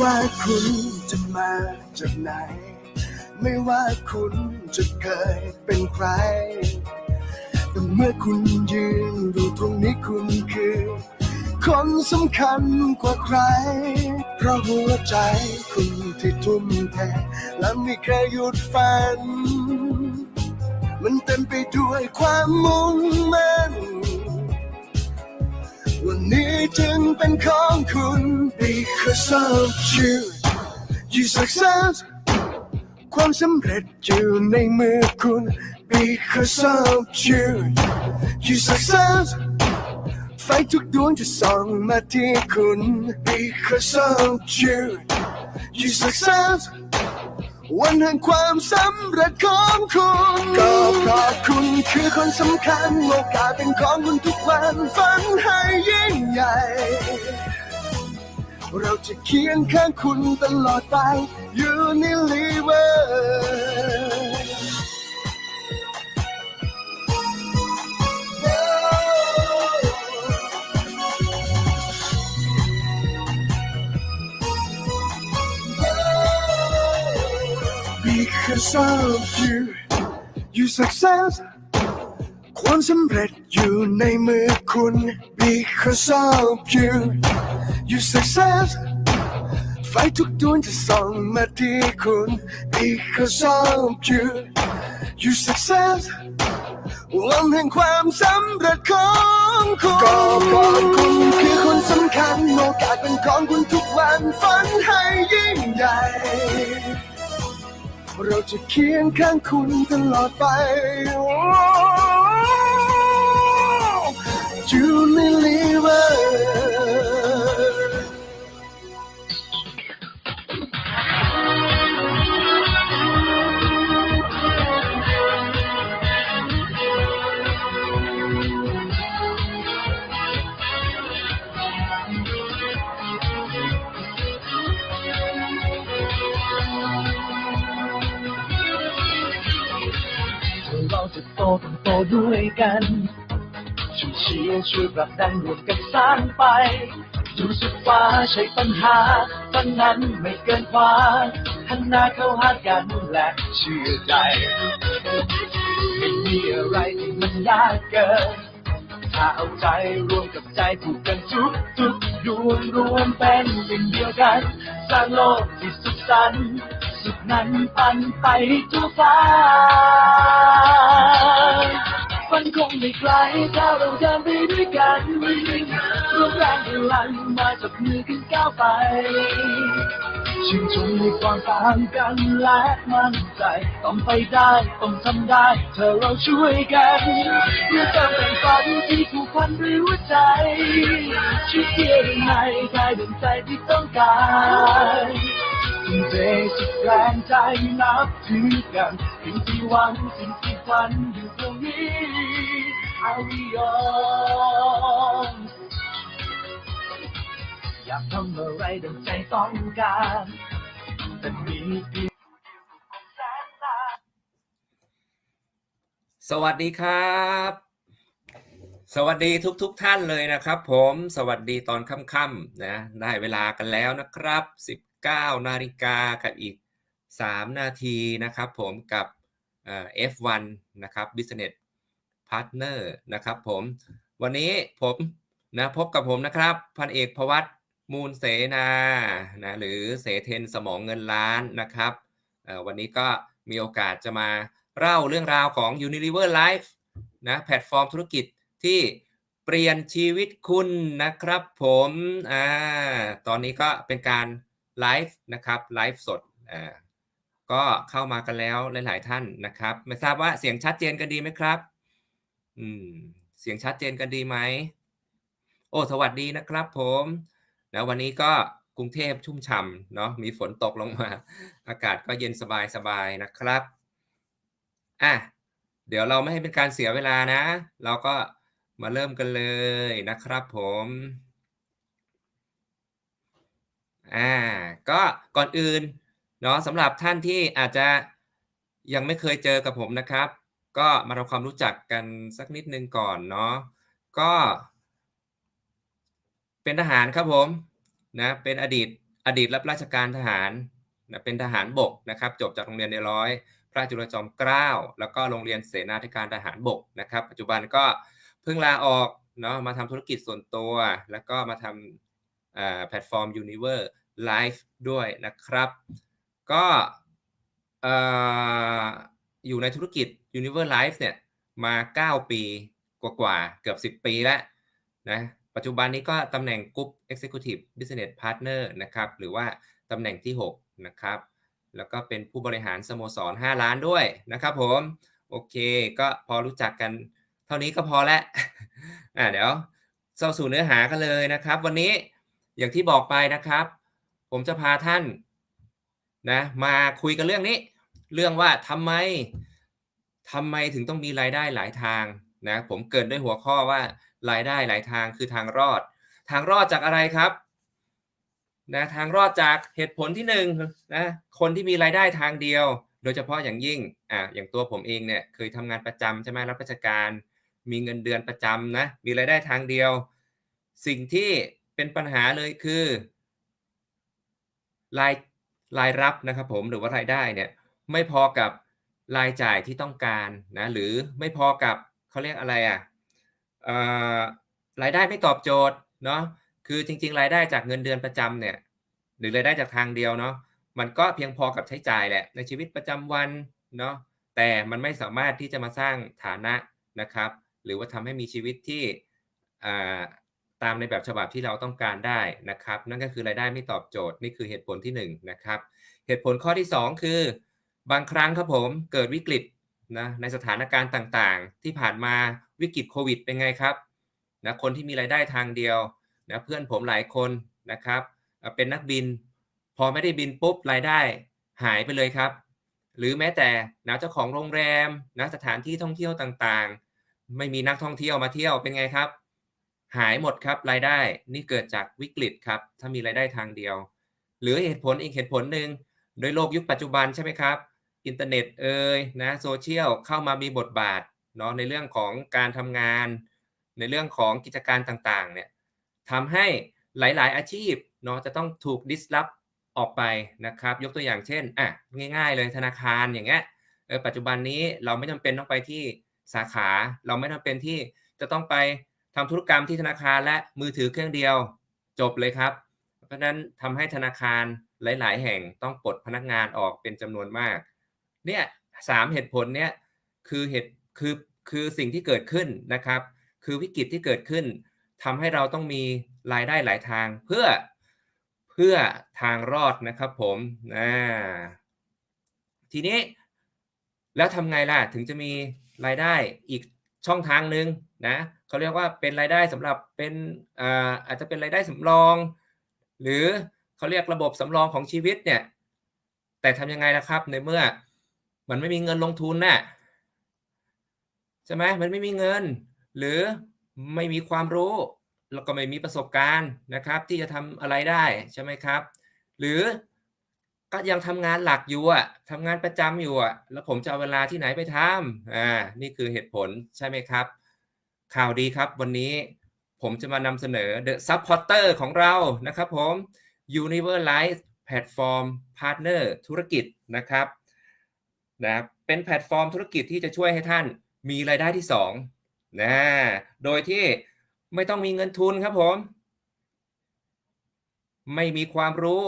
ว่าคุณจะมาจากไหน ไม่ว่าคุณจะเคยเป็นใคร แต่เมื่อคุณยืนอยู่ตรงนี้คุณคือ คนสำคัญกว่าใคร เพราะหัวใจคุณที่ทุ่มเทและไม่เคยหยุดฝัน มันเต็มไปด้วยความมุ่งมั่น นี้จึงเป็นของคุณ because of you you success ความสำเร็จอยู่ในมือคุณ because of you you success ไฟทุกดวงจะส่องมาที่คุณ because of you you success วันแห่งความสำเร็จของคุณก็เพราะคุณคือคนสำคัญโอกาสเป็นของคุณทุกวันฝันให้ยิ่งใหญ่ เราจะเคียงข้างคุณตลอดไป อยู่ในลีเวอร์ because of you you success ความสำเร็จอยู่ในมือคุณ because of you you success ไฟทุกดวงจะส่องมาที่คุณ because of you you success วันแห่งความสำเร็จของคุณก็เพราะคุณคือคนสำคัญ โอกาสเป็นของคุณทุกวันฝันให้ยิ่งใหญ่ เราจะเคียงข้างคุณตลอดไปจูนิ ด้วยกันช่วยเชียร์ช่วยผลักดันรวมกันสร้างไปดูสุดฟ้าใช้ปัญหาฝันนั้นไม่เกินกว่าหันหน้าเข้าหากันและเชื่อใจไม่มีอะไรที่มันยากเกินถ้าเอาใจรวมกับใจผูกกันทุกทุกดวงรวมเป็นหนึ่งเดียวกันสร้างโลกที่สุขสันต์ นั้นปันไปทั่วฟ้าฝันคงไม่ไกลถ้าเราเดินไปด้วยกันรวมแรงพลังมาจับมือกันก้าวไปชื่นชมในความต่างกันและมั่นใจ ต้องไปได้ ต้องทำได้ เธอเราช่วยกันเพื่อการแบ่งฝันที่ผูกพันด้วยหัวใจช่วยเกียร์ในกายดวงใจที่ต้องการ ทุ่มเทสุดแรงใจนับถือกันสิ่งที่วังสิ่งที่ฝันอยู่ตรงนี้ I'll be yours อยากทำอะไรดังใจต้องการแต่มีเพียงสวัสดีครับ สวัสดีทุกๆทท่านเลยนะครับ ผมสวัสดีตอนค่ำๆนะได้เวลากันแล้วนะครับ 9 นาฬิกากับอีก 3 นาทีนะครับผมกับเอ่อ F1 นะครับ Business Partner นะครับผมวันนี้ผมนะพบกับผมนะครับ พันเอกพวัตมูลเสนานะหรือเสเทนสมองเงินล้านนะครับวันนี้ก็มีโอกาสจะมาเล่าเรื่องราวของ Unilever Life นะแพลตฟอร์มธุรกิจที่เปลี่ยนชีวิตคุณนะครับผมอ่าตอนนี้ก็เป็นการ ไลฟ์นะครับไลฟ์สดอ่าก็เข้ามากันแล้วหลาย ๆ ท่านนะครับ ไม่ทราบว่าเสียงชัดเจนกันดีไหมครับ อืม เสียงชัดเจนกันดีไหมโอ้สวัสดีนะครับผมนะวันนี้ก็กรุงเทพชุ่มฉ่ำเนาะมีฝนตกลงมา อากาศก็เย็นสบายสบายๆนะครับอะเดี๋ยวเราไม่ให้เป็นการเสียเวลานะ เราก็มาเริ่มกันเลยนะครับผม อ่าก็ก่อนอื่นเนาะสำหรับท่านที่อาจจะยังไม่เคยเจอกับผมนะครับ ก็มาทำความรู้จักกันสักนิดนึงก่อนเนาะก็ เป็นทหารครับผมนะเป็นอดีตอดีตรับราชการทหารนะเป็นทหารบกนะครับ จบจากโรงเรียนในร้อย พระจุลจอมเกล้าแล้วก็โรงเรียนเสนาธิการทหารบกนะครับ ปัจจุบันก็เพิ่งลาออกเนาะมาทำธุรกิจส่วนตัว แล้วก็มาทำอ่า แพลตฟอร์ม Univer Live ด้วยนะครับ ก็ออยู่ในธุรกิจ Univer Live เนี่ยมา 9 ปีกว่าๆเกือบ 10 ปีแล้วนะปัจจุบันนี้ก็ตำแหน่ง Group Executive Business Partner นะครับหรือว่าตำแหน่งที่ 6 นะครับ แล้วก็เป็นผู้บริหารสโมสร 5 ล้านด้วยนะครับผมโอเค ก็พอรู้จักกันเท่านี้ก็พอแล้วอ่าเดี๋ยวเข้าสู่เนื้อหากันเลยนะครับ วันนี้ อย่างที่บอกไปนะครับ ผมจะพาท่านนะมาคุยกันเรื่องนี้ เรื่องว่าทำไมทำไมถึงต้องมีรายได้หลายทางนะผมเกินด้วยหัวข้อว่ารายได้หลายทางคือทางรอด ทางรอดจากอะไรครับนะทางรอดจากเหตุผลที่หนึ่งนะคนที่มีรายได้ทางเดียว โดยเฉพาะอย่างยิ่งอ่าอย่างตัวผมเองเนี่ยเคยทำงานประจำใช่ไหมรับราชการ มีเงินเดือนประจำนะมีรายได้ทางเดียว สิ่งที่ เป็นปัญหาเลยคือรายรายรับนะครับผมหรือว่ารายได้เนี่ยไม่พอกับรายจ่ายที่ต้องการนะหรือไม่พอกับเขาเรียกอะไรอะรายได้ไม่ตอบโจทย์เนาะคือจริง ๆ รายได้จากเงินเดือนประจำเนี่ยหรือรายได้จากทางเดียวเนาะมันก็เพียงพอกับใช้จ่ายแหละในชีวิตประจำวันเนาะแต่มันไม่สามารถที่จะมาสร้างฐานะนะครับ หรือว่าทำให้มีชีวิตที่ ตามในแบบฉบับที่เราต้องการได้นะครับ นั่นก็คือรายได้ไม่ตอบโจทย์นี่คือเหตุผลที่1นงนะครับ เหตุผลข้อที่ 2 คือ บางครั้งครับผมเกิดวิกฤตนะในสถานการณ์ต่างๆ ที่ผ่านมาวิกฤตโควิดเป็นไงครับนะคนที่มีรายได้ทางเดียวนะเพื่อนผมหลายคนนะครับ เป็นนักบิน พอไม่ได้บินปุ๊บรายได้หายไปเลยครับ หรือแม้แต่นะเจ้าของโรงแรมนะสถานที่ท่องเที่ยวต่างๆ ไม่มีนักท่องเที่ยวมาเที่ยวเป็นไงครับ หายหมดครับรายได้นี่เกิดจากวิกฤตครับ ถ้ามีรายได้ทางเดียว หรือเหตุผลอีกเหตุผลหนึ่งโดยโลกยุคปัจจุบันใช่ไหมครับ อินเทอร์เน็ตเอ่ยนะโซเชียลเข้ามามีบทบาทเนาะในเรื่องของการทำงาน ในเรื่องของกิจการต่างๆเนี่ยทำให้หลายๆ อาชีพเนาะจะต้องถูก disrupt ออกไปนะครับ ยกตัวอย่างเช่นอะง่าย ๆ เลยธนาคารอย่างเงี้ยเออปัจจุบันนี้เราไม่จำเป็นต้องไปที่สาขา เราไม่จำเป็นที่จะต้องไป ทำธุรกรรมที่ธนาคารและมือถือเครื่องเดียวจบเลยครับ เพราะฉะนั้นทำให้ธนาคารหลาย ๆ แห่งต้องปลดพนักงานออกเป็นจำนวนมาก เนี่ยสามเหตุผลเนี่ยคือเหตุคือคือสิ่งที่เกิดขึ้นนะครับ คือวิกฤตที่เกิดขึ้นทำให้เราต้องมีรายได้หลายทางเพื่อเพื่อทางรอดนะครับผมอ่าทีนี้แล้วทำไงล่ะถึงจะมีรายได้อีกช่องทางหนึ่งนะ เขาเรียกว่าเป็นรายได้สำหรับเป็นอ่าอาจจะเป็นรายได้สำรอง หรือเขาเรียกระบบสำรองของชีวิตเนี่ย แต่ทำยังไงล่ะครับในเมื่อมันไม่มีเงินลงทุนน่ะใช่ไหมมันไม่มีเงิน หรือไม่มีความรู้ แล้วก็ไม่มีประสบการณ์นะครับ ที่จะทำอะไรได้ใช่ไหมครับ หรือก็ยังทำงานหลักอยู่อะทำงานประจำอยู่อะแล้วผมจะเอาเวลาที่ไหนไปทำอ่านี่คือเหตุผลใช่ไหมครับ ข่าวดีครับวันนี้ผมจะมานำเสนอ The Supporter ของเรานะครับผม Univer Life Platform Partner ธุรกิจนะครับนะเป็นแพลตฟอร์มธุรกิจที่จะช่วยให้ท่านมีรายได้ที่2นะโดยที่ไม่ต้องมีเงินทุนครับผม ไม่มีความรู้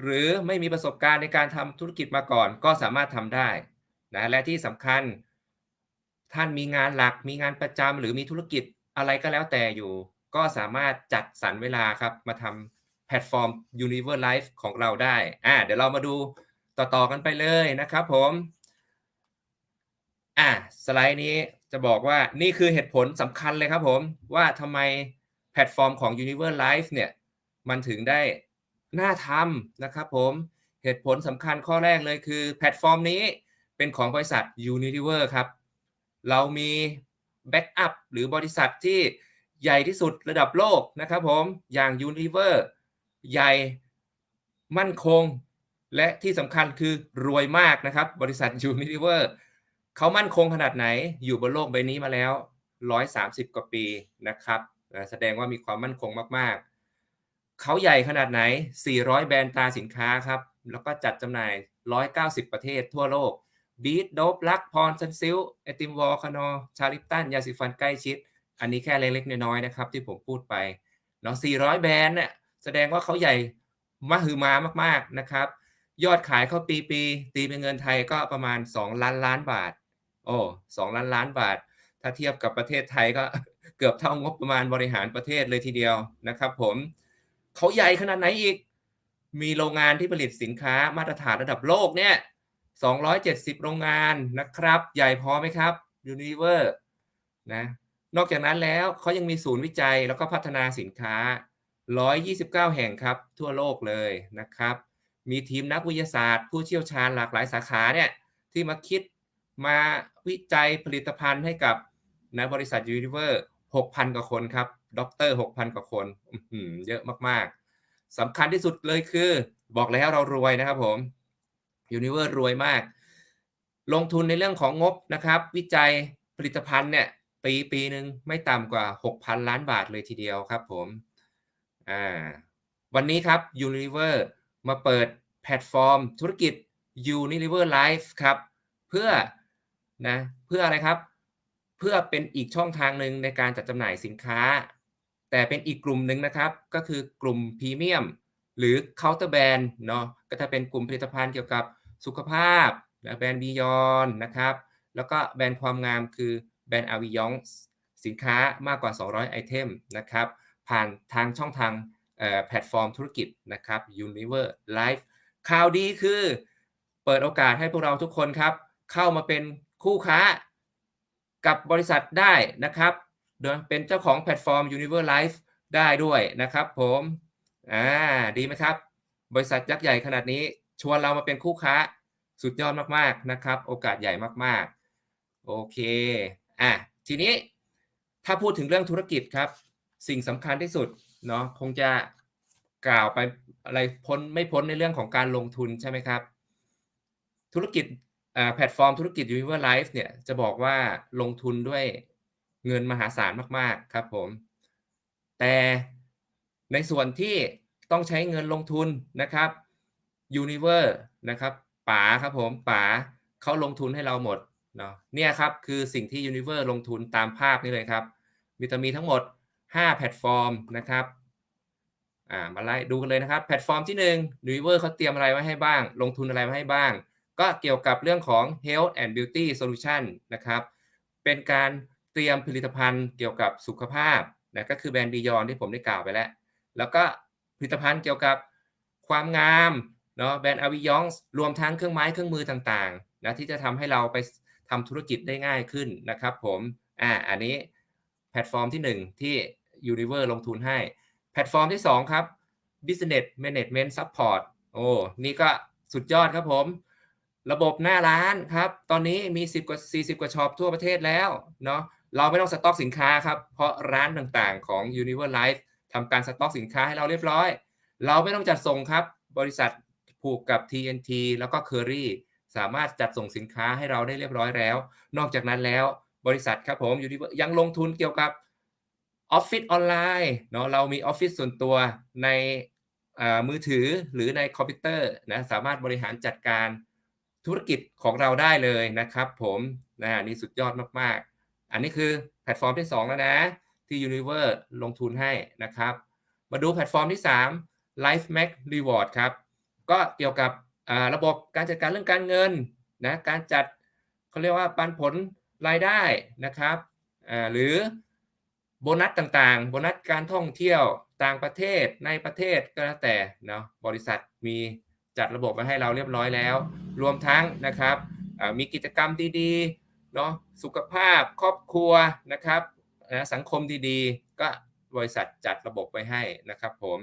หรือไม่มีประสบการณ์ในการทำธุรกิจมาก่อน ก็สามารถทำได้นะและที่สำคัญ ท่านมีงานหลัก มีงานประจำหรือมีธุรกิจอะไรก็แล้วแต่อยู่ ก็สามารถจัดสรรเวลาครับ มาทำแพลตฟอร์ม Univer Life ของเราได้ อ่าเดี๋ยวเรามาดูต่อ ๆ กันไปเลยนะครับผม อะสไลด์นี้จะบอกว่านี่คือเหตุผลสำคัญเลยครับผมว่าทำไมแพลตฟอร์มของ Univer Life เนี่ย มันถึงได้น่าทำนะครับผมเหตุผลสำคัญข้อแรกเลยคือ แพลตฟอร์มนี้เป็นของบริษัท Unilever ครับ เรามีแบ็กอัพหรือบริษัทที่ใหญ่ที่สุดระดับโลกนะครับผมอย่าง Unilever ใหญ่มั่นคง และที่สำคัญคือรวยมากนะครับ บริษัท Unilever เขามั่นคงขนาดไหนอยู่บนโลกใบนี้มาแล้ว 130 กว่าปีนะครับแสดงว่ามีความมั่นคงมากๆ เขาใหญ่ขนาดไหน 400 แบรนด์ตาสินค้าครับ แล้วก็จัดจำหน่าย 190 ประเทศทั่วโลก บีทโดบลักพรซันซิลไอติมวอลคานอชาลิปตันยาสีฟันใกล้ชิด อันนี้แค่เล็กๆน้อยๆนะครับ ที่ผมพูดไปเนาะ400 แบรนด์เนี่ยแสดงว่าเขาใหญ่มหึมามากๆนะครับ ยอดขายเขาปีปีๆตีเป็นเงินไทยก็ประมาณ 2 ล้านล้านบาท โอ้2ล้านล้านบาท ถ้าเทียบกับประเทศไทยก็เกือบเท่างบประมาณบริหารประเทศเลยทีเดียวนะครับ ผมเขาใหญ่ขนาดไหนอีก มีโรงงานที่ผลิตสินค้ามาตรฐานระดับโลกเนี่ย 270 โรงงานนะครับ ใหญ่พอไหมครับ Unilever นะนอกจากนั้นแล้วเขายังมีศูนย์วิจัยแล้วก็พัฒนาสินค้า 129 แห่งครับ ทั่วโลกเลยนะครับ มีทีมนักวิทยาศาสตร์ ผู้เชี่ยวชาญหลากหลายสาขาเนี่ยที่มาคิดมาวิจัยผลิตภัณฑ์ให้กับนะบริษัท Unilever 6,000 กว่าคนครับด็อกเตอร์6,000 กว่าคนเยอะมากๆสำคัญที่สุดเลยคือ บอกแล้วเรารวยนะครับผม Unilever รวยมาก ลงทุนในเรื่องของงบนะครับ วิจัยผลิตภัณฑ์เนี่ยปีปีหนึ่งไม่ต่ำกว่า 6,000 ล้านบาทเลยทีเดียวครับผมอ่าวันนี้ครับ Unilever มาเปิดแพลตฟอร์ม ธุรกิจ Unilever Life ครับเพื่อนะเพื่ออะไรครับ เพื่อเป็นอีกช่องทางหนึ่งในการจัดจำหน่ายสินค้า แต่เป็นอีกกลุ่มหนึ่งนะครับ ก็คือกลุ่มพรีเมียม หรือ counter brand เนาะก็จะเป็นกลุ่มผลิตภัณฑ์เกี่ยวกับสุขภาพแบรนด์บียอนนะครับแล้วก็แบรนด์ความงามคือแบรนด์อาวิยองสินค้ามากกว่า 200 ไอเทมนะครับผ่านทางช่องทางแพลตฟอร์มธุรกิจนะครับ Univer Life ข่าวดีคือ เปิดโอกาสให้พวกเราทุกคนครับ เข้ามาเป็นคู่ค้ากับบริษัทได้นะครับโดยเป็นเจ้าของแพลตฟอร์ม Univer Life ได้ด้วยนะครับผม อ่าดีไหมครับ บริษัทยักษ์ใหญ่ขนาดนี้ชวนเรามาเป็นคู่ค้าสุดยอดมากๆนะครับ โอกาสใหญ่มากๆ โอเคอะทีนี้ถ้าพูดถึงเรื่องธุรกิจครับ สิ่งสำคัญที่สุดเนาะคงจะกล่าวไปอะไรพ้นไม่พ้นในเรื่องของการลงทุนใช่ไหมครับ ธุรกิจอ่าแพลตฟอร์มธุรกิจ Univer Life เนี่ยจะบอกว่าลงทุนด้วยเงินมหาศาลมากๆครับผม แต่ ในส่วนที่ต้องใช้เงินลงทุนนะครับ Univer นะครับป๋าครับผมป๋าเขาลงทุนให้เราหมดเนาะเนี่ยครับคือสิ่งที่ Univer ลงทุนตามภาพนี้เลยครับมีจะมีทั้งหมด 5 แพลตฟอร์มนะครับอ่ามาไล่ดูกันเลยนะครับ แพลตฟอร์มที่1 Univer เขาเตรียมอะไรไว้ให้บ้าง ลงทุนอะไรไว้ให้บ้าง ก็เกี่ยวกับเรื่องของ Health and Beauty Solution นะครับ เป็นการเตรียมผลิตภัณฑ์เกี่ยวกับสุขภาพนะก็คือแบรนด์บียอนที่ผมได้กล่าวไปแล้ว แล้วก็ผลิตภัณฑ์เกี่ยวกับความงามเนาะแบรนด์อาวิยองรวมทั้งเครื่องไม้เครื่องมือต่างๆนะที่จะทำให้เราไปทำธุรกิจได้ง่ายขึ้นนะครับผมอ่าอันนี้แพลตฟอร์มที่ 1 ที่ Univer ลงทุนให้ แพลตฟอร์มที่ 2 ครับ Business Management Support โอ้นี่ก็สุดยอดครับผม ระบบหน้าร้านครับ ตอนนี้มี 10 กว่า 40 กว่าช็อปทั่วประเทศแล้วเนาะเราไม่ต้องสต็อกสินค้าครับ เพราะร้านต่างๆของ Univer Life ทำการสต็อกสินค้าให้เราเรียบร้อย เราไม่ต้องจัดส่งครับ บริษัทผูกกับ TNT แล้วก็ Curry สามารถจัดส่งสินค้าให้เราได้เรียบร้อยแล้ว นอกจากนั้นแล้วบริษัทครับผม Univer ยังลงทุนเกี่ยวกับออฟฟิศออนไลน์เนาะเรามีออฟฟิศส่วนตัวในมือถือหรือในคอมพิวเตอร์นะสามารถบริหารจัดการธุรกิจของเราได้เลยนะครับผมนะนี่สุดยอดมากๆ อันนี้คือแพลตฟอร์มที่ 2 แล้วนะ ที่ Univer ลงทุนให้นะครับ มาดูแพลตฟอร์มที่ 3 Life Max Reward ครับ ก็เกี่ยวกับระบบการจัดการเรื่องการเงินนะการจัดเขาเรียกว่าปันผลรายได้นะครับหรือโบนัสต่างๆ โบนัสการท่องเที่ยวต่างประเทศในประเทศก็แล้วแต่เนาะบริษัทมีจัดระบบมาให้เราเรียบร้อยแล้ว รวมทั้งนะครับมีกิจกรรมดีๆเนาะสุขภาพครอบครัวนะครับ นะสังคมดีๆ ก็บริษัทจัดระบบไว้ให้นะครับผม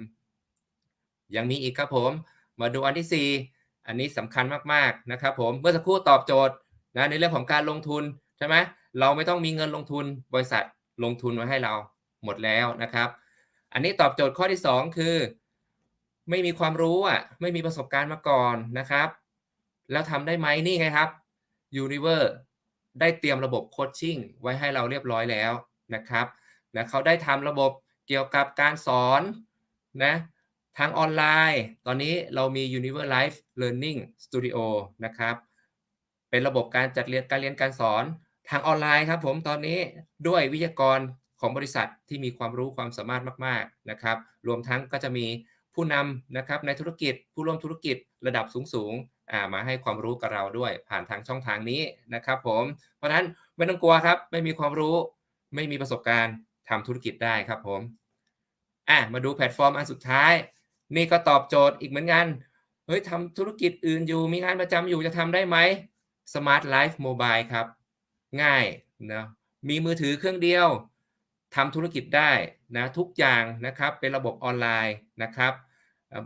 ยังมีอีกครับผมมาดูอันที่ 4 อันนี้สำคัญมากๆนะครับผมเมื่อสักครู่ตอบโจทย์นะในเรื่องของการลงทุนใช่ไหมเราไม่ต้องมีเงินลงทุน บริษัทลงทุนไว้ให้เราหมดแล้วนะครับ อันนี้ตอบโจทย์ข้อที่ 2 คือ ไม่มีความรู้อะไม่มีประสบการณ์มาก่อนนะครับ แล้วทำได้ไหมนี่ไงครับ Univer ได้เตรียมระบบโคชชิ่งไว้ให้เราเรียบร้อยแล้ว นะครับนะเขาได้ทำระบบเกี่ยวกับการสอนนะทางออนไลน์ ตอนนี้เรามี Univer Life Learning Studio นะครับ เป็นระบบการจัดเรียนการเรียนการสอนทางออนไลน์ครับผมตอนนี้ด้วยวิทยากรของบริษัทที่มีความรู้ความสามารถมากๆนะครับ รวมทั้งก็จะมีผู้นำนะครับในธุรกิจผู้ร่วมธุรกิจระดับสูงๆมาให้ความรู้กับเราด้วยผ่านทางช่องทางนี้นะครับผมเพราะฉะนั้นไม่ต้องกลัวครับไม่มีความรู้ ไม่มีประสบการณ์ทำธุรกิจได้ครับผมอะมาดูแพลตฟอร์มอันสุดท้าย นี่ก็ตอบโจทย์อีกเหมือนกัน เฮ้ยทำธุรกิจอื่นอยู่ มีงานประจำอยู่จะทำได้ไหม Smart Life Mobile ครับ ง่ายนะมีมือถือเครื่องเดียวทำธุรกิจได้นะทุกอย่างนะครับเป็นระบบออนไลน์นะครับ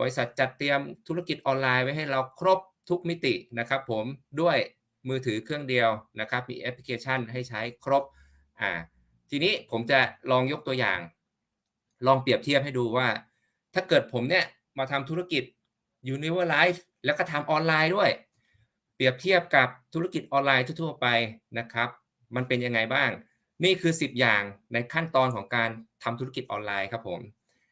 บริษัทจัดเตรียมธุรกิจออนไลน์ไว้ให้เราครบทุกมิตินะครับผมด้วยมือถือเครื่องเดียวนะครับมีแอปพลิเคชันให้ใช้ครบอ่า ทีนี้ผมจะลองยกตัวอย่าง ลองเปรียบเทียบให้ดูว่า ถ้าเกิดผมเนี่ยมาทำธุรกิจ Univer Life แล้วก็ทำออนไลน์ด้วย เปรียบเทียบกับธุรกิจออนไลน์ทั่ว ๆ ไปนะครับ มันเป็นยังไงบ้าง นี่คือ 10 อย่างในขั้นตอนของการทำธุรกิจออนไลน์ครับผม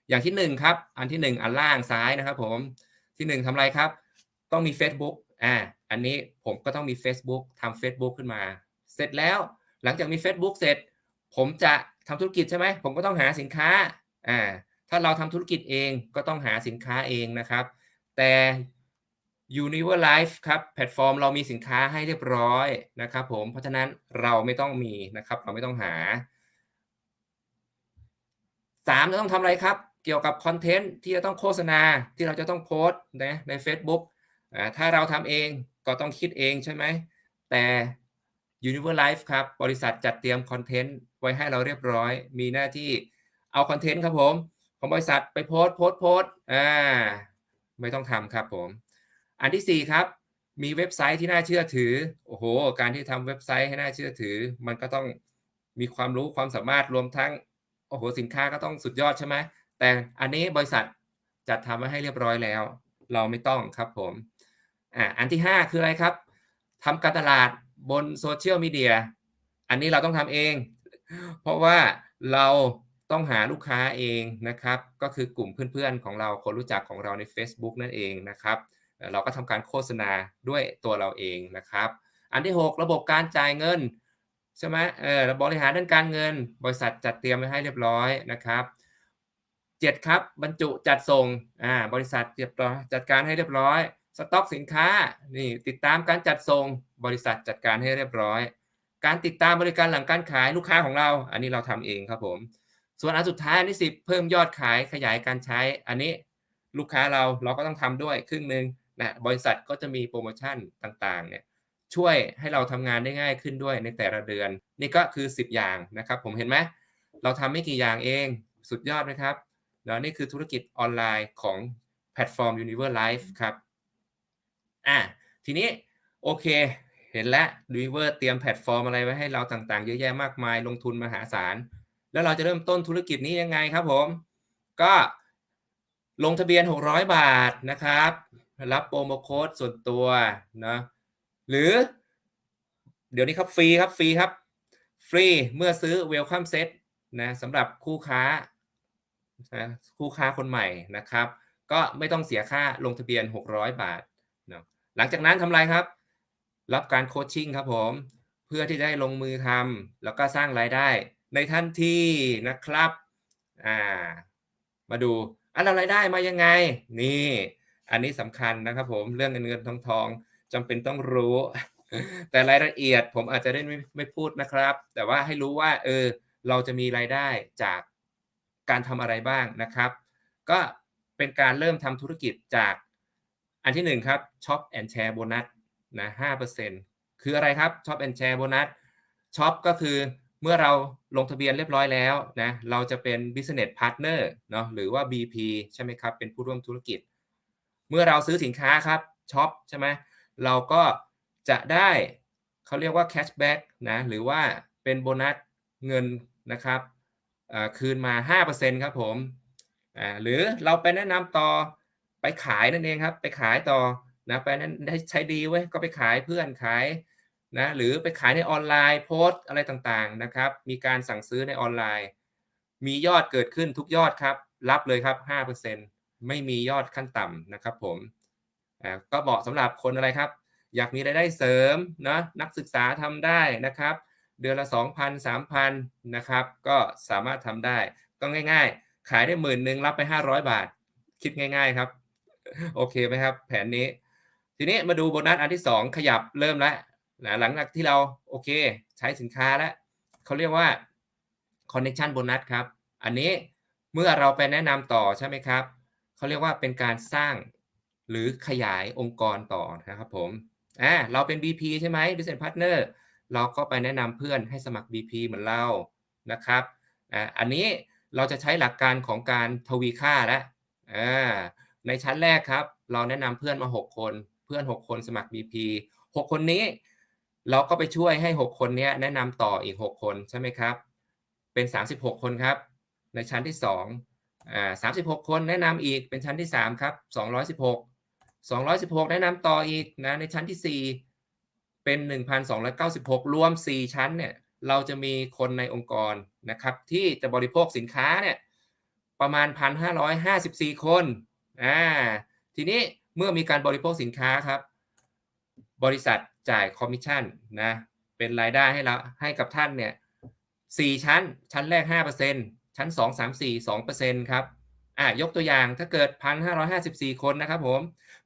อย่างที่ 1 ครับ อันที่ 1 อันล่างซ้ายนะครับผมที่ 1ทำอะไรครับ ต้องมี Facebook อ่าอันนี้ผมก็ต้องมี Facebook ทำ Facebook ขึ้นมา เสร็จแล้วหลังจากมี Facebook เสร็จ ผมจะทำธุรกิจใช่ไหมผมก็ต้องหาสินค้าอ่าถ้าเราทำธุรกิจเองก็ต้องหาสินค้าเองนะครับ แต่ Univer Life ครับแพลตฟอร์มเรามีสินค้าให้เรียบร้อยนะครับผมเพราะฉะนั้นเราไม่ต้องมีนะครับ เราไม่ต้องหาสามจะต้องทำอะไรครับ เกี่ยวกับคอนเทนต์ที่จะต้องโฆษณาที่เราจะต้องโพสต์นะใน Facebook อ่าถ้าเราทำเองก็ต้องคิดเองใช่ไหมแต่ Univer Life ครับ บริษัทจัดเตรียมคอนเทนต์ไว้ให้เราเรียบร้อย มีหน้าที่เอาคอนเทนต์ครับผม ของบริษัทไปโพส์โพส์โพสต์อ่าไม่ต้องทำครับผม อันที่ 4 ครับ มีเว็บไซต์ที่น่าเชื่อถือ โอ้โห การที่ทำเว็บไซต์ให้น่าเชื่อถือ มันก็ต้องมีความรู้ความสามารถรวมทั้ง โอ้โห สินค้าก็ต้องสุดยอดใช่ไหม แต่อันนี้บริษัทจัดทำไว้ให้เรียบร้อยแล้ว เราไม่ต้องครับผม อ่า อันที่ 5 คืออะไรครับทำการตลาด บนโซเชียลมีเดียอันนี้เราต้องทำเอง เพราะว่าเราต้องหาลูกค้าเองนะครับ ก็คือกลุ่มเพื่อนๆของเราคนรู้จักของเราใน Facebook นั่นเองนะครับ เราก็ทำการโฆษณาด้วยตัวเราเองนะครับ อันที่ 6 ระบบการจ่ายเงินใช่ไหมเออบริหารด้านการเงิน บริษัทจัดเตรียมไว้ให้เรียบร้อยนะครับ7ครับบรรจุจัดส่งอ่าบริษัทเรียบร้อยจัดการให้เรียบร้อย สต็อกสินค้านี่ติดตามการจัดส่งบริษัทจัดการให้เรียบร้อย การติดตามบริการหลังการขายลูกค้าของเรา อันนี้เราทำเองครับผม ส่วนอันสุดท้ายอันที่10เพิ่มยอดขายขยายการใช้ อันนี้ลูกค้าเราเราก็ต้องทำด้วยครึ่งหนึ่งนะบริษัทก็จะมีโปรโมชั่นต่างๆเนี่ยช่วยให้เราทำงานได้ง่ายขึ้นด้วยในแต่ละเดือน นี่ก็คือ 10 อย่างนะครับ ผมเห็นไหมเราทำไม่กี่อย่างเองสุดยอดนะครับแล้วนี่คือธุรกิจออนไลน์ของแพลตฟอร์ม Univer Life ครับ อะทีนี้โอเค เห็นแล้ว Univer เตรียมแพลตฟอร์มอะไรไว้ให้เราต่างๆ เยอะแยะมากมายลงทุนมหาศาล แล้วเราจะเริ่มต้นธุรกิจนี้ยังไงครับผม ก็ลงทะเบียน 600 บาทนะครับ รับโปรโมโค้ดส่วนตัวนะหรือ เดี๋ยวนี้ครับฟรีครับฟรีครับ ฟรีเมื่อซื้อ Welcome Set นะสำหรับคู่ค้านะคู่ค้าคนใหม่นะครับ ก็ไม่ต้องเสียค่าลงทะเบียน 600 บาท หลังจากนั้นทำไรครับ รับการโคชชิ่งครับผม เพื่อที่จะได้ลงมือทำแล้วก็สร้างรายได้ ในทันทีนะครับอ่ามาดูอันเรารายได้มายังไง นี่ อันนี้สำคัญนะครับผมเรื่องเงินเงินทองทองจำเป็นต้องรู้ แต่รายละเอียดผมอาจจะได้ไม่ไม่พูดนะครับ แต่ว่าให้รู้ว่าเออเราจะมีรายได้จากการทำอะไรบ้างนะครับ ก็เป็นการเริ่มทำธุรกิจจาก อันที่หนึ่งครับช็อปแอนแชร์โบนัสนะห้าเปอร์เซ็นคืออะไรครับช็อปแอนแชร์โบนัสช็อปก็คือเมื่อเราลงทะเบียนเรียบร้อยแล้วนะเราจะเป็น business partner เนาะหรือว่า BP ใช่ไหมครับ เป็นผู้ร่วมธุรกิจ เมื่อเราซื้อสินค้าครับช็อปใช่ไหมเราก็จะได้เขาเรียกว่า cashback นะหรือว่าเป็นโบนัสเงินนะครับคืนมา 5%ครับผมหรือเราไปแนะนำต่อ ไปขายนั่นเองครับ ไปขายต่อนะไปนั้นได้ใช้ดีไว้ก็ไปขายเพื่อนขายนะหรือไปขายในออนไลน์โพสต์อะไรต่างๆนะครับ มีการสั่งซื้อในออนไลน์ มียอดเกิดขึ้นทุกยอดครับ รับเลยครับ 5%ไม่มียอดขั้นต่ำนะครับผมอ่าก็เหมาะสำหรับคนอะไรครับ อยากมีรายได้เสริมนะนักศึกษาทำได้นะครับ เดือนละ 2,000 3,000นะครับ ก็สามารถทำได้ก็ง่าย ๆ ขายได้หมื่นหนึ่งรับไป 500 บาท คิดง่าย ๆ ครับ โอเคไหมครับ แผนนี้ ทีนี้มาดูโบนัสอันที่ 2 ขยับเริ่มแล้วนะหลังจากที่เราโอเค ใช้สินค้าแล้วเขาเรียกว่า connection bonus ครับ อันนี้เมื่อเราไปแนะนำต่อใช่ไหมครับเขาเรียกว่าเป็นการสร้างหรือขยายองค์กรต่อนะครับผมอ่าเราเป็น BP ใช่ไหม Business Partner เราก็ไปแนะนำเพื่อนให้สมัคร BP เหมือนเรานะครับอ่าอันนี้เราจะใช้หลักการของการทวีค่าแล้วอ่า ในชั้นแรกครับ เราแนะนำเพื่อนมา 6 คน เพื่อน 6 คนสมัคร BP 6 คนนี้ เราก็ไปช่วยให้ 6 คนนี้แนะนำต่ออีก 6 คนใช่ไหมครับ เป็น 36 คนครับ ในชั้นที่2อ่า36 คนแนะนำอีกเป็นชั้นที่ 3 ครับ 216 216 แนะนำต่ออีกนะในชั้นที่ 4 เป็น 1,296 รวม 4 ชั้นเนี่ยเราจะมีคนในองค์กรนะครับที่จะบริโภคสินค้าเนี่ยประมาณ 1,554 คน อ่าทีนี้เมื่อมีการบริโภคสินค้าครับ บริษัทจ่ายคอมมิชชั่นนะเป็นรายได้ให้เราให้กับท่านเนี่ย4ชั้น ชั้นแรก 5%ชั้น 2 3 4 2%ครับอะยกตัวอย่างถ้าเกิด 1,554 คนนะครับผม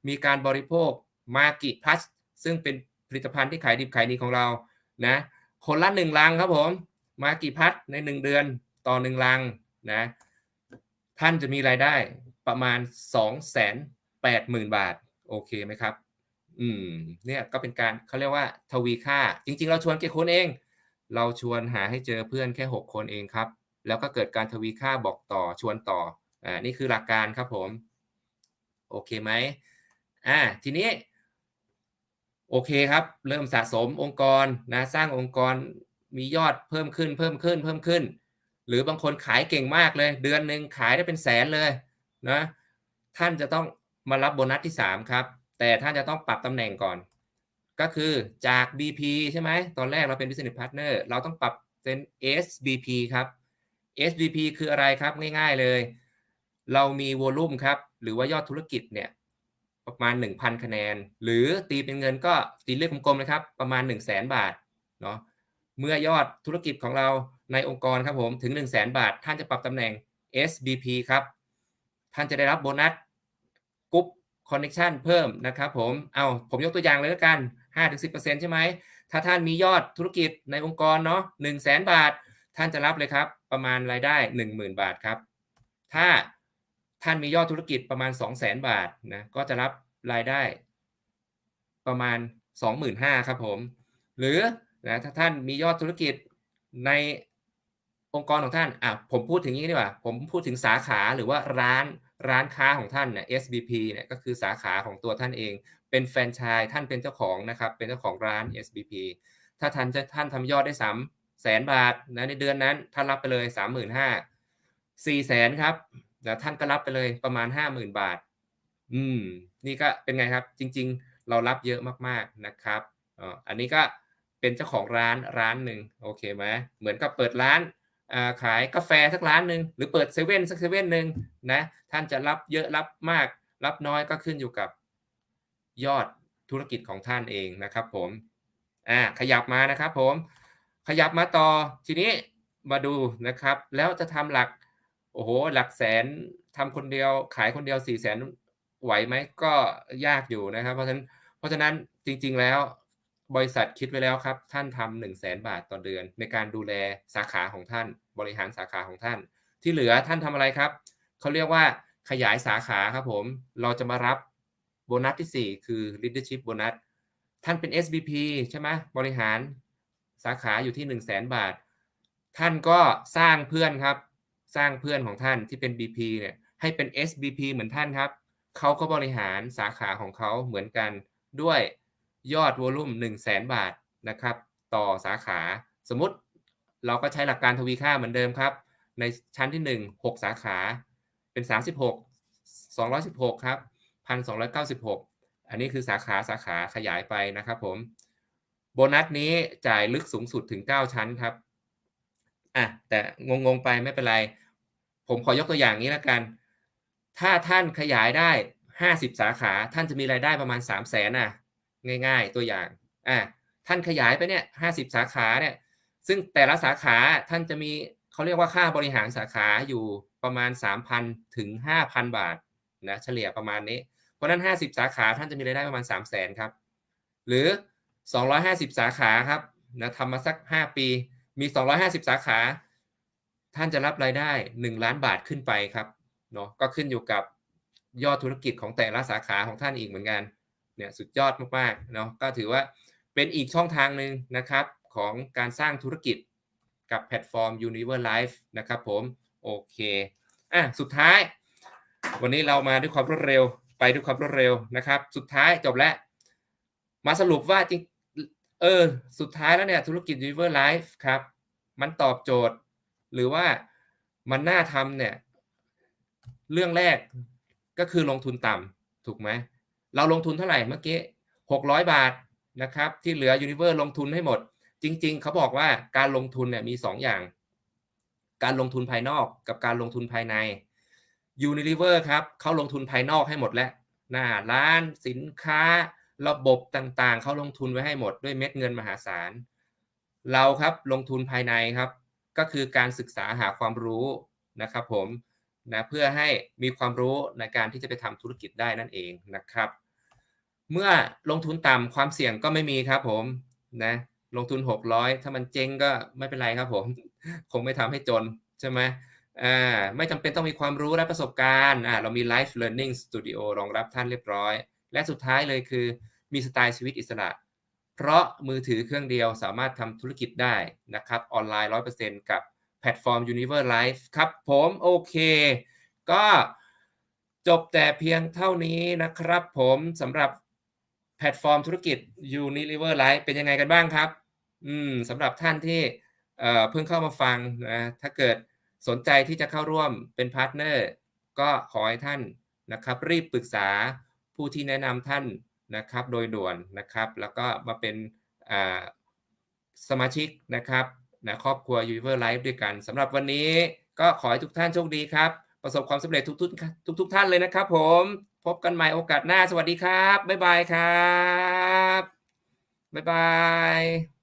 มีการบริโภคมากิพลัสซึ่งเป็นผลิตภัณฑ์ที่ขายดิบขายดีของเรานะคนละหนึ่งลังครับผมมากิพัทในหนึ่งเดือนต่อหนึ่งลังนะท่านจะมีรายได้ ประมาณ 2 8 0 0 0 0 บาท โอเคไหมครับ อืม เนี่ยก็เป็นการเขาเรียกว่าทวีค่า จริง ๆ เราชวนกี่คนเอง เราชวนหาให้เจอเพื่อนแค่ 6 คนเองครับ แล้วก็เกิดการทวีค่าบอกต่อชวนต่อ อ่า นี่คือหลักการครับผม โอเคไหม อ่า ทีนี้ โอเคครับ เริ่มสะสมองค์กรนะ สร้างองค์กรมียอดเพิ่มขึ้น เพิ่มขึ้น เพิ่มขึ้น หรือบางคนขายเก่งมากเลย เดือนหนึ่งขายได้เป็นแสนเลย นะท่านจะต้องมารับโบนัสที่ 3 ครับ แต่ท่านจะต้องปรับตำแหน่งก่อน ก็คือจาก BP ใช่ไหมตอนแรกเราเป็น Business Partner เราต้องปรับเป็น SBP ครับ SBP คืออะไรครับง่ายๆเลย เรามีวอลุ่มครับหรือว่ายอดธุรกิจเนี่ยประมาณ 1,000 คะแนน หรือตีเป็นเงินก็ตีเลขกลมๆนะครับประมาณ 1 0 0 0 0แบาทเนาะเมื่อยอดธุรกิจของเราในองค์กรครับผมถึง 1 0 0 0 0แบาท ท่านจะปรับตำแหน่ง SBP ครับ ท่านจะได้รับโบนัสกรุ๊ปคอนเน t ชันเพิ่มนะครับผม เอาผมยกตัวอย่างเลยแล้วกัน 5-10%ใช่ไหม ถ้าท่านมียอดธุรกิจในองค์กรเนาะ1 0 0 0 0 0บาท ท่านจะรับเลยครับ ประมาณรายได้ 10,000 บาทครับ ถ้าท่านมียอดธุรกิจประมาณ 200,000 บาทนะ ก็จะรับรายได้ ประมาณ 25,000ครับผม หรือนะถ้าท่านมียอดธุรกิจในองค์กรของท่าน อะ ผมพูดถึงนี้ดีกว่า ผมพูดถึงสาขาหรือว่าร้าน ร้านค้าของท่านเนี่ย SBP เนี่ยก็คือสาขาของตัวท่านเอง เป็นแฟรนไชส์ท่านเป็นเจ้าของนะครับ เป็นเจ้าของร้าน SBP ถ้าท่านจะท่านทำยอดได้3แสนบาทนะในเดือนนั้นท่านรับไปเลย35,000 4แสนครับแล้วท่านก็รับไปเลยประมาณ50,000บาท อืม นี่ก็เป็นไงครับ จริง ๆ เรารับเยอะมากๆนะครับอ๋ออันนี้ก็เป็นเจ้าของร้านร้านหนึ่งโอเคไหมเหมือนกับเปิดร้าน ขายกาแฟสักร้านหนึ่งหรือเปิดเซเว่นสักเซเว่นหนึ่งนะท่านจะรับเยอะรับมาก รับน้อยก็ขึ้นอยู่กับยอดธุรกิจของท่านเองนะครับผมอ่าขยับมานะครับผมขยับมาต่อทีนี้มาดูนะครับ แล้วจะทำหลักโอ้โหหลักแสนทำคนเดียวขายคนเดียว4ี่แสนไหวไหมก็ยากอยู่นะครับ เพราะฉะนั้นเพราะฉะนั้นจริง ๆแล้ว บริษัทคิดไว้แล้วครับ ท่านทำหนึ่งแสนบาทต่อเดือน ในการดูแลสาขาของท่าน บริหารสาขาของท่าน ที่เหลือท่านทำอะไรครับเขาเรียกว่าขยายสาขาครับผม เราจะมารับโบนัสที่ 4 คือ leadership bonus ท่านเป็น SBP ใช่ไหมบริหารสาขาอยู่ที่ 1 0 0 0 0แสนบาท ท่านก็สร้างเพื่อนครับ สร้างเพื่อนของท่านที่เป็น BP เนี่ยให้เป็น SBP เหมือนท่านครับ เขาก็บริหารสาขาของเขาเหมือนกันด้วย ยอดวอลุ่ม1 0 0 0 0แสนบาทนะครับ ต่อสาขา สมมติเราก็ใช้หลักการทวีค่าเหมือนเดิมครับ ในชั้นที่ 1 6 สาขาเป็น 36 216 ครับ 1,296 อันนี้คือสาขาสาขาขยายไปนะครับผมโบนัสนี้จ่ายลึกสูงสุดถึง 9 ชั้นครับอะแต่งงๆไปไม่เป็นไร ผมขอยกตัวอย่างนี้แล้วกัน ถ้าท่านขยายได้ 50 สาขาท่านจะมีรายได้ประมาณ 3 0 0แสนนะ ง่าย ๆ ตัวอย่างอะท่านขยายไปเนี่ย50สาขาเนี่ยซึ่งแต่ละสาขาท่านจะมีเขาเรียกว่าค่าบริหารสาขาอยู่ประมาณ 3,000 ถึง 5,000 บาทนะเฉลี่ยประมาณนี้ เพราะฉะนั้น 50 สาขาท่านจะมีรายได้ประมาณ 3 0 0แสนครับ หรือ 250 สาขาครับนะทำมาสัก 5 ปี มี 250 สาขา ท่านจะรับรายได้ 1 ล้านบาทขึ้นไปครับเนาะก็ขึ้นอยู่กับยอดธุรกิจของแต่ละสาขาของท่านอีกเหมือนกัน เนี่ยสุดยอดมากๆเนาะก็ถือว่าเป็นอีกช่องทางหนึ่งนะครับของการสร้างธุรกิจกับแพลตฟอร์ม Univer Life นะครับผม โอเคอะสุดท้าย วันนี้เรามาด้วยความรวดเร็วไปด้วยความรวดเร็วนะครับ สุดท้ายจบแล้ว มาสรุปว่าจริงเออสุดท้ายแล้วเนี่ยธุรกิจ Univer Life ครับมันตอบโจทย์ หรือว่ามันน่าทำเนี่ย เรื่องแรกก็คือลงทุนต่ำถูกไหม เราลงทุนเท่าไหร่เมื่อกี้หกร้อยบาทนะครับที่เหลือ Univer ลงทุนให้หมด จริง ๆ เขาบอกว่าการลงทุนเนี่ยมีสองอย่าง การลงทุนภายนอกกับการลงทุนภายใน Unilever ครับเขาลงทุนภายนอกให้หมดแล้วหน้าร้านสินค้าระบบต่างๆ เขาลงทุนไว้ให้หมดด้วยเม็ดเงินมหาศาล เราครับลงทุนภายในครับ ก็คือการศึกษาหาความรู้นะครับผม นะเพื่อให้มีความรู้ในการที่จะไปทำธุรกิจได้นั่นเองนะครับ เมื่อลงทุนต่ำความเสี่ยงก็ไม่มีครับผมนะลงทุน 600 ถ้ามันเจ๊งก็ไม่เป็นไรครับผม คงไม่ทำให้จนใช่ไหมอ่าไม่จำเป็นต้องมีความรู้และประสบการณ์อ่าเรามี Life Learning Studio รองรับท่านเรียบร้อย และสุดท้ายเลยคือมีสไตล์ชีวิตอิสระ เพราะมือถือเครื่องเดียวสามารถทำธุรกิจได้นะครับออนไลน์ 100%กับ แพลตฟอร์ม Univer Life ครับผมโอเค ก็จบแต่เพียงเท่านี้นะครับผมสำหรับแพลตฟอร์มธุรกิจ Unilever Life เป็นยังไงกันบ้างครับ อืมสำหรับท่านที่เอ่อเพิ่งเข้ามาฟังนะถ้าเกิดสนใจที่จะเข้าร่วมเป็นพาร์ทเนอร์ก็ขอให้ท่านนะครับ รีบปรึกษาผู้ที่แนะนำท่านนะครับ โดยด่วนนะครับ แล้วก็มาเป็นสมาชิกนะครับ นะครอบครัวยูนิเวอร์ไลฟ์ด้วยกันสำหรับวันนี้ก็ขอให้ทุกท่านโชคดีครับ ประสบความสำเร็จทุกทุกทุกทุกท่านเลยนะครับผมพบกันใหม่โอกาสหน้าสวัสดีครับ บ๊ายบายครับ บ๊ายบาย